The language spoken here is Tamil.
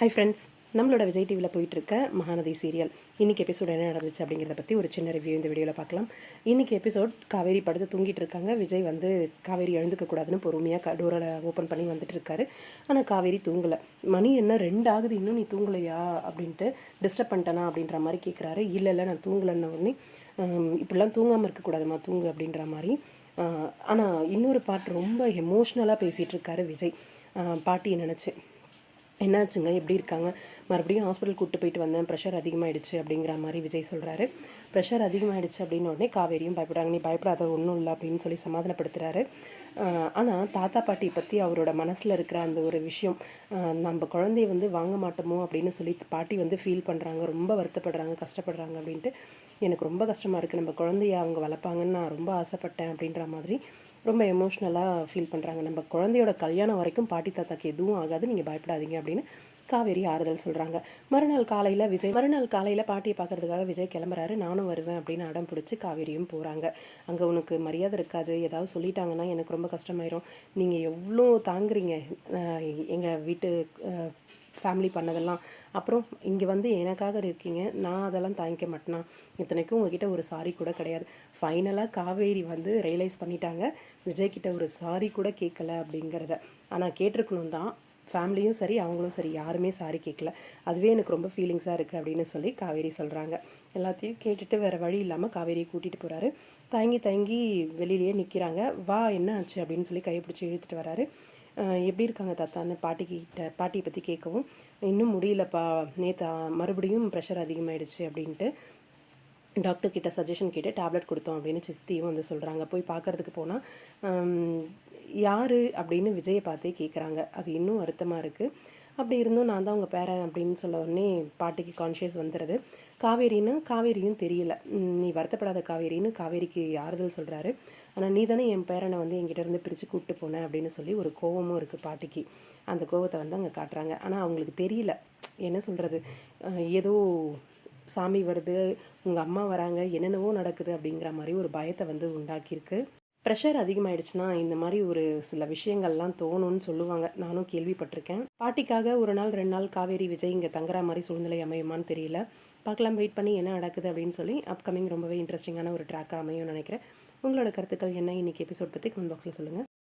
ஹை ஃப்ரெண்ட்ஸ் நம்மளோட விஜய் டிவியில் போயிட்டுருக்க மகாநதி சீரியல் இன்றைக்கி எபிசோட் என்ன நடந்துச்சு அப்படிங்கிறத பற்றி ஒரு சின்ன ரிவ்யூ இந்த வீடியோவில் பார்க்கலாம். இன்றைக்கி எபிசோட் காவேரி படுத்து தூங்கிட்டு இருக்காங்க. விஜய் வந்து காவேரி எழுந்துக்க கூடாதுன்னு பொறுமையாக டோரை ஓப்பன் பண்ணி வந்துட்டு இருக்காரு. ஆனால் காவேரி தூங்கலை. மணி என்ன ரெண்டு ஆகுது இன்னும் நீ தூங்கலையா? அப்படின்ட்டு டிஸ்டர்ப் பண்ணிட்டேனா அப்படின்ற மாதிரி கேட்குறாரு இல்லை இல்லை நான் தூங்கலைன்ன உடனே இப்படிலாம் தூங்காமல் இருக்கக்கூடாதும்மா தூங்கு அப்படின்ற மாதிரி. ஆனால் இன்னொரு பாட்டு ரொம்ப எமோஷ்னலாக பேசிகிட்டு இருக்காரு விஜய். பாட்டியை நினச்சி. என்னாச்சுங்க? எப்படி இருக்காங்க? மறுபடியும் ஹாஸ்பிட்டல் கூப்பிட்டு போயிட்டு வந்தேன். ப்ரெஷர் அதிகமாகிடுச்சு அப்படிங்கிற மாதிரி விஜய் சொல்கிறாரு ப்ரெஷர் அதிகமாகிடுச்சு அப்படின்னு உடனே காவேரியும் பயப்படுறாங்க. நீ பயப்படாத ஒன்றும் இல்லை அப்படின்னு சொல்லி சமாதானப்படுத்துகிறாரு ஆனால் தாத்தா பாட்டி பற்றி அவரோட மனசில் இருக்கிற அந்த ஒரு விஷயம் நம்ம குழந்தைய வந்து வாங்க மாட்டோமோ அப்படின்னு சொல்லி பாட்டி வந்து ஃபீல் பண்ணுறாங்க ரொம்ப வருத்தப்படுறாங்க கஷ்டப்படுறாங்க அப்படின்ட்டு. எனக்கு ரொம்ப கஷ்டமாக இருக்குது நம்ம குழந்தைய அவங்க வளர்ப்பாங்கன்னு நான் ரொம்ப ஆசைப்பட்டேன் அப்படின்ற மாதிரி ரொம்ப எமோஷ்னலாக ஃபீல் பண்ணுறாங்க நம்ம குழந்தையோட கல்யாணம் வரைக்கும் பாட்டி தாத்தாக்கு எதுவும் ஆகாது. நீங்கள் பயப்படாதீங்க அப்படின்னு காவேரி ஆறுதல் சொல்கிறாங்க மறுநாள் காலையில் விஜய் மறுநாள் காலையில் பாட்டியை பார்க்கறதுக்காக விஜய் கிளம்புறாரு. நானும் வருவேன் அப்படின்னு அடம் பிடிச்சி காவேரியும் போகிறாங்க அங்கே உனக்கு மரியாதை இருக்காது. ஏதாவது சொல்லிட்டாங்கன்னா எனக்கு ரொம்ப கஷ்டமாயிரும். நீங்கள் எவ்வளோ தாங்குறீங்க? எங்கள் வீட்டு ஃபேமிலி பண்ணதெல்லாம். அப்புறம் இங்கே வந்து எனக்காக இருக்கீங்க. நான் அதெல்லாம் தாங்கிக்க மாட்டேனா? இத்தனைக்கும் உங்ககிட்ட ஒரு சாரி கூட கிடையாது. ஃபைனலாக காவேரி வந்து ரியலைஸ் பண்ணிட்டாங்க. விஜய்கிட்ட ஒரு சாரி கூட கேட்கல அப்படிங்கிறத. ஆனால் கேட்டிருக்கணும் தான். ஃபேமிலியும் சரி அவங்களும் சரி. யாருமே சாரி கேட்கல. அதுவே எனக்கு ரொம்ப ஃபீலிங்ஸாக இருக்குது அப்படின்னு சொல்லி காவேரி சொல்கிறாங்க எல்லாத்தையும் கேட்டுட்டு வேறு வழி இல்லாமல் காவேரியை கூட்டிகிட்டு போகிறாரு தயங்கி தயங்கி வெளியிலேயே நிற்கிறாங்க வா என்ன ஆச்சு? அப்படின்னு சொல்லி கையை பிடிச்சி இழுத்துட்டு வராரு. எப்படி இருக்காங்க தாத்தான்னு பாட்டிக்கிட்ட பாட்டியை பற்றி கேட்கவும் இன்னும் முடியலப்பா நேத்தா மறுபடியும் ப்ரெஷர் அதிகமாகிடுச்சு அப்படின்ட்டு டாக்டர்கிட்ட சஜஷன் கேட்டு டேப்லெட் கொடுத்தோம் அப்படின்னு சித்தியும் வந்து சொல்கிறாங்க போய் பார்க்கறதுக்கு போனால் யார் அப்படின்னு விஜயை பார்த்தே கேட்குறாங்க அது இன்னும் வருத்தமாக இருக்குது அப்படி இருந்தும் நான் தான் உங்கள் பேரன் அப்படின்னு சொல்ல உடனே பாட்டிக்கு கான்ஷியஸ் வந்துடுது காவேரின்னு காவேரியும் தெரியல. நீ வருத்தப்படாத காவேரின்னு காவேரிக்கு ஆறுதல் சொல்கிறாரு ஆனால் நீ தானே என் பேரனை வந்து என்கிட்ட இருந்து பிரித்து கூப்பிட்டு போனேன் அப்படின்னு சொல்லி ஒரு கோவமும் இருக்குது பாட்டிக்கு. அந்த கோவத்தை வந்து அங்கே காட்டுறாங்க. ஆனால் அவங்களுக்கு தெரியல. என்ன சொல்கிறது ஏதோ சாமி வருது உங்கள் அம்மா வராங்க என்னென்னவோ நடக்குது அப்படிங்கிற மாதிரி ஒரு பயத்தை வந்து உண்டாக்கியிருக்கு. ப்ரெஷர் அதிகமாயிடுச்சுன்னா இந்த மாதிரி ஒரு சில விஷயங்கள்லாம் தோணும்னு சொல்லுவாங்க. நானும் கேள்விப்பட்டிருக்கேன். பாட்டிக்காக ஒரு நாள் ரெண்டு நாள் காவேரி விஜய் இங்கே தங்குற மாதிரி சூழ்நிலை அமையுமான்னு தெரியல. பார்க்கலாம் வெயிட் பண்ணி என்ன நடக்குது அப்படின்னு சொல்லி அப்கமிங் ரொம்பவே இன்ட்ரெஸ்டிங்கான ஒரு ட்ராக்காக அமையும் நினைக்கிறேன். உங்களோட கருத்துக்கள் என்ன? இன்றைக்கி எபிசோட் பற்றி கமெண்ட் பாக்ஸில் சொல்லுங்கள்